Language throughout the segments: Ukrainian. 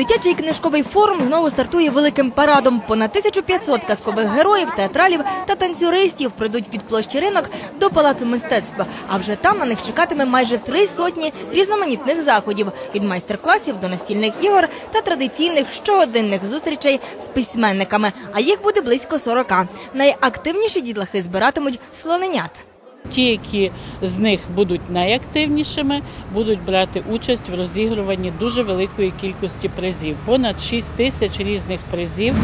Дитячий книжковий форум знову стартує великим парадом. Понад 1500 казкових героїв, театралів та танцюристів прийдуть під площі ринок до палацу мистецтва. А вже там на них чекатиме майже три сотні різноманітних заходів від майстер-класів до настільних ігор та традиційних щогодинних зустрічей з письменниками. А їх буде близько 40. Найактивніші дітлахи збиратимуть слоненят. Ті, які з них будуть найактивнішими, будуть брати участь в розігруванні дуже великої кількості призів. Понад 6 тисяч різних призів.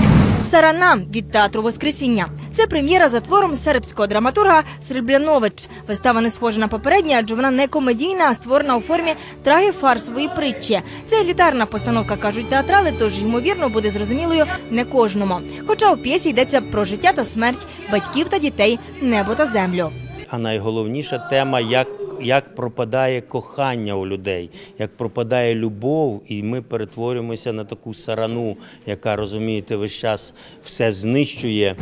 Сарана від театру Воскресіння. Це прем'єра за твором сербського драматурга Среблянович. Вистава не схожа на попередню, адже вона не комедійна, а створена у формі трагіфарсової притчі. Це елітарна постановка, кажуть театрали, тож ймовірно буде зрозумілою не кожному. Хоча у п'єсі йдеться про життя та смерть батьків та дітей, небо та землю. А найголовніша тема, як, як пропадає кохання у людей, як пропадає любов, і ми перетворюємося на таку сарану, яка розумієте, весь час все знищує.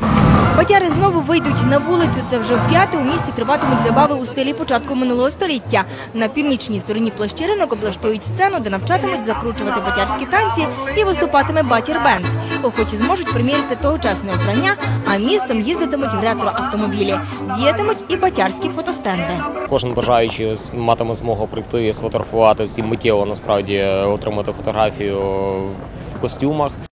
Батяри знову вийдуть на вулицю. Це вже вп'яте у місті триватимуть забави у стилі початку минулого століття. На північній стороні площі ринок облаштують сцену, де навчатимуть закручувати батярські танці і виступатиме батір бенд. Охочі зможуть приміряти тогочасне обрання, а містом їздитимуть в ретро-автомобілі. Діятимуть і батярські фотостенди. Кожен бажаючий матиме змогу прийти сфотографуватися і миттєво насправді отримати фотографію в костюмах.